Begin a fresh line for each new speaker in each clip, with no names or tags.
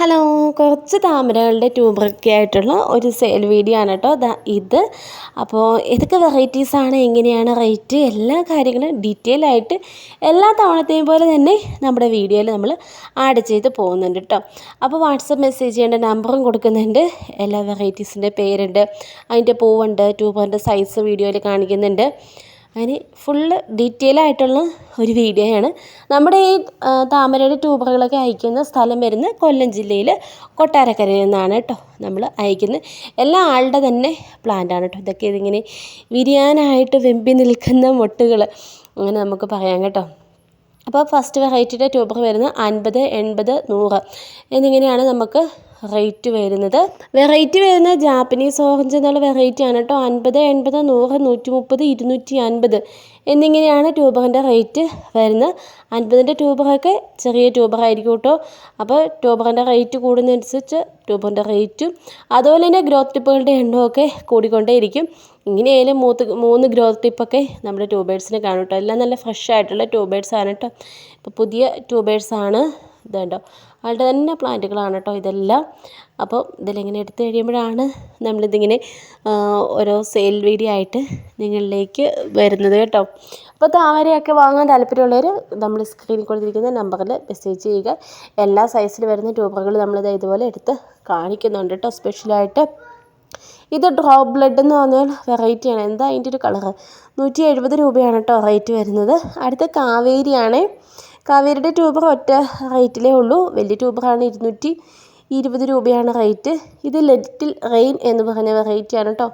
Hello കുറച്ച് താമരകളുടെ ട്യൂബറൊക്കെ ആയിട്ടുള്ള ഒരു സെയിൽ വീഡിയോ ആണ് കേട്ടോ. ഇത്. അപ്പോൾ ഏതൊക്കെ വെറൈറ്റീസാണ് എങ്ങനെയാണ് റേറ്റ് എല്ലാ കാര്യങ്ങളും ഡീറ്റെയിൽ ആയിട്ട് എല്ലാ തവണത്തെയും പോലെ തന്നെ നമ്മുടെ വീഡിയോയിൽ നമ്മൾ ആഡ് ചെയ്ത് പോകുന്നുണ്ട് കേട്ടോ. അപ്പോൾ വാട്സപ്പ് മെസ്സേജ് ചെയ്യേണ്ട നമ്പറും കൊടുക്കുന്നുണ്ട്. എല്ലാ വെറൈറ്റീസിന്റെ പേരുണ്ട്. അതിന്റെ പൂവുണ്ട് ട്യൂബറിന്റെ സൈസ് വീഡിയോയിൽ കാണിക്കുന്നുണ്ട്. അതിന് ഫുള്ള് ഡീറ്റെയിൽ ആയിട്ടുള്ള ഒരു വീഡിയോയാണ് നമ്മുടെ ഈ താമരയുടെ ട്യൂബറുകളൊക്കെ അയക്കുന്ന സ്ഥലം വരുന്നത് കൊല്ലം ജില്ലയിൽ കൊട്ടാരക്കരയിൽ നിന്നാണ് കേട്ടോ നമ്മൾ അയക്കുന്നത്. എല്ലാ ആളുടെ തന്നെ പ്ലാന്റ് ആണ് കേട്ടോ. ഇതൊക്കെ ഇതിങ്ങനെ വിരിയാനായിട്ട് വെമ്പി നിൽക്കുന്ന മൊട്ടുകൾ അങ്ങനെ നമുക്ക് പറയാം കേട്ടോ. അപ്പോൾ ഫസ്റ്റ് വെറൈറ്റിയുടെ ട്യൂബർ വരുന്നത് അൻപത് എൺപത് നൂറ് എന്നിങ്ങനെയാണ് നമുക്ക് റേറ്റ് വരുന്നത്. വെറൈറ്റി വരുന്നത് ജാപ്പനീസ് ഓറഞ്ച് എന്നുള്ള വെറൈറ്റി ആണ് കേട്ടോ. അൻപത് എൺപത് നൂറ് നൂറ്റി മുപ്പത് ഇരുന്നൂറ്റി അൻപത് എന്നിങ്ങനെയാണ് ട്യൂബറിന്റെ റേറ്റ് വരുന്നത്. അൻപതിന്റെ ട്യൂബറൊക്കെ ചെറിയ ട്യൂബറായിരിക്കും കേട്ടോ. അപ്പോൾ ട്യൂബറിന്റെ റേറ്റ് കൂടുന്നതനുസരിച്ച് ട്യൂബറിന്റെ റേറ്റും അതുപോലെ തന്നെ ഗ്രോത്ത് ടിപ്പുകളുടെ എണ്ണമൊക്കെ കൂടിക്കൊണ്ടേയിരിക്കും. ഇങ്ങനെയായാലും മൂത്ത് മൂന്ന് ഗ്രോത്ത് ടിപ്പൊക്കെ നമ്മുടെ ട്യൂബേഴ്സിന് കാണും കേട്ടോ. എല്ലാം നല്ല ഫ്രഷ് ആയിട്ടുള്ള ട്യൂബേഴ്സ് ആണ് കേട്ടോ. ഇപ്പോൾ പുതിയ ട്യൂബേഴ്സാണ് ഇതുണ്ടോ? ആളുടെ തന്നെ പ്ലാന്റുകളാണ് കേട്ടോ ഇതെല്ലാം. അപ്പോൾ ഇതിലിങ്ങനെ എടുത്തു കഴിയുമ്പോഴാണ് നമ്മളിതിങ്ങനെ ഓരോ സെയിൽ വീഡിയോ ആയിട്ട് നിങ്ങളിലേക്ക് വരുന്നത് കേട്ടോ. അപ്പോൾ താമരയൊക്കെ വാങ്ങാൻ താല്പര്യമുള്ളവർ നമ്മൾ സ്ക്രീനിൽ കൊടുത്തിരിക്കുന്ന നമ്പറിൽ മെസ്സേജ് ചെയ്യുക. എല്ലാ സൈസിൽ വരുന്ന ട്യൂബറുകൾ നമ്മളിത് ഇതുപോലെ എടുത്ത് കാണിക്കുന്നുണ്ട് കേട്ടോ സ്പെഷ്യലായിട്ട് ഇത് ഡ്രോപ്പ് ബ്ലഡ് എന്ന് പറഞ്ഞാൽ വെറൈറ്റിയാണ് എന്താ അതിന്റെ ഒരു കളറ് നൂറ്റി എഴുപത് രൂപയാണ് കേട്ടോ റേറ്റ് വരുന്നത്. അടുത്ത കാവേരിയാണ്. കാവേരിയുടെ ട്യൂബർ ഒറ്റ റേറ്റിലേ ഉള്ളൂ. വലിയ ട്യൂബറാണ് ഇരുന്നൂറ്റി ഇരുപത് രൂപയാണ് റേറ്റ്. ഇത് ലിറ്റിൽ റെയിൻ എന്ന് പറഞ്ഞ വെറൈറ്റിയാണ് കേട്ടോ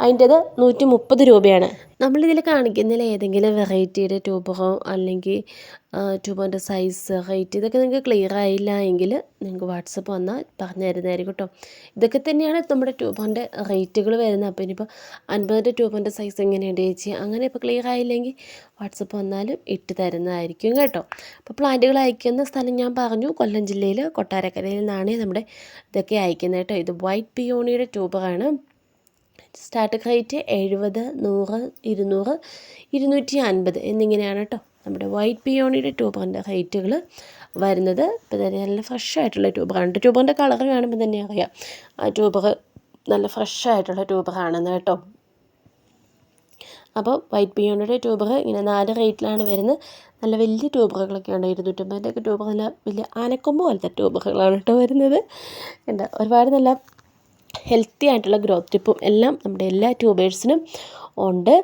അതിന്റെത് നൂറ്റി മുപ്പത് രൂപയാണ്. നമ്മളിതിൽ കാണിക്കുന്നതിൽ ഏതെങ്കിലും വെറൈറ്റിയുടെ ട്യൂബറോ അല്ലെങ്കിൽ ട്യൂബറിന്റെ സൈസ് റേറ്റ് ഇതൊക്കെ നിങ്ങൾക്ക് ക്ലിയർ ആയില്ല എങ്കിൽ നിങ്ങൾക്ക് വാട്സപ്പ് വന്നാൽ പറഞ്ഞു തരുന്നതായിരിക്കും കേട്ടോ. ഇതൊക്കെ തന്നെയാണ് നമ്മുടെ ട്യൂബറിന്റെ റേറ്റുകൾ വരുന്നത്. അപ്പോൾ ഇനിയിപ്പോൾ അൻപതിന്റെ ട്യൂബറിന്റെ സൈസ് എങ്ങനെയുണ്ട് ചേച്ചി? അങ്ങനെ ഇപ്പോൾ ക്ലിയർ ആയില്ലെങ്കിൽ വാട്സപ്പ് വന്നാലും ഇട്ട് തരുന്നതായിരിക്കും കേട്ടോ. അപ്പോൾ പ്ലാന്റുകൾ അയക്കുന്ന സ്ഥലം ഞാൻ പറഞ്ഞു. കൊല്ലം ജില്ലയിൽ കൊട്ടാരക്കരയിൽ നിന്നാണ് നമ്മുടെ ഇതൊക്കെ അയക്കുന്നത് കേട്ടോ. ഇത് വൈറ്റ് പിയോണിയുടെ ട്യൂബറാണ് സ്റ്റാർട്ടിംഗ് റേറ്റ് എഴുപത് നൂറ് ഇരുന്നൂറ് ഇരുന്നൂറ്റി അൻപത് എന്നിങ്ങനെയാണ് കേട്ടോ. നമ്മുടെ വൈറ്റ് പിയോണിയുടെ ട്യൂബറിന്റെ റേറ്റുകൾ വരുന്നത് ഇപ്പോൾ തന്നെ നല്ല ഫ്രഷ് ആയിട്ടുള്ള ട്യൂബറാണ് ട്യൂബറിന്റെ കളർ കാണുമ്പോൾ തന്നെ അറിയാം. ആ ട്യൂബർ നല്ല ഫ്രഷ് ആയിട്ടുള്ള ട്യൂബറാണെന്ന് കേട്ടോ. അപ്പോൾ വൈറ്റ് പിയോണിയുടെ ട്യൂബർ ഇങ്ങനെ നാല് റേറ്റിലാണ് വരുന്നത്. നല്ല വലിയ ട്യൂബറുകളൊക്കെയാണ് ഉണ്ട്. ഇരുന്നൂറ്റമ്പതിന്റെയൊക്കെ ട്യൂബർ നല്ല വലിയ ആനക്കൊമ്പ് പോലത്തെ ട്യൂബറുകളാണ് കേട്ടോ വരുന്നത്. എന്താ ഒരുപാട് നല്ല ഹെൽത്തി ആയിട്ടുള്ള ഗ്രോത്ത് ടിപ്പും എല്ലാം നമ്മുടെ എല്ലാ ട്യൂബേഴ്സിനും ഉണ്ട്.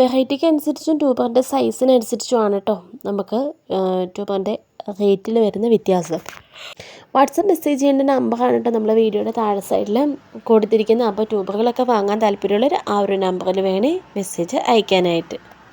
വെറൈറ്റിക്ക് അനുസരിച്ചും ട്യൂബറിന്റെ സൈസിനനുസരിച്ചുമാണ് കേട്ടോ നമുക്ക് ട്യൂബറിന്റെ റേറ്റിൽ വരുന്ന വ്യത്യാസം. വാട്സപ്പ് മെസ്സേജ് ചെയ്യേണ്ട നമ്പറാണ് കേട്ടോ നമ്മളെ വീഡിയോയുടെ താഴെ സൈഡിൽ കൊടുത്തിരിക്കുന്നത്. അപ്പോൾ ട്യൂബറുകളൊക്കെ വാങ്ങാൻ താല്പര്യമുള്ളവർ ആ ഒരു നമ്പറിൽ വേണേൽ മെസ്സേജ് അയക്കാനായിട്ട്.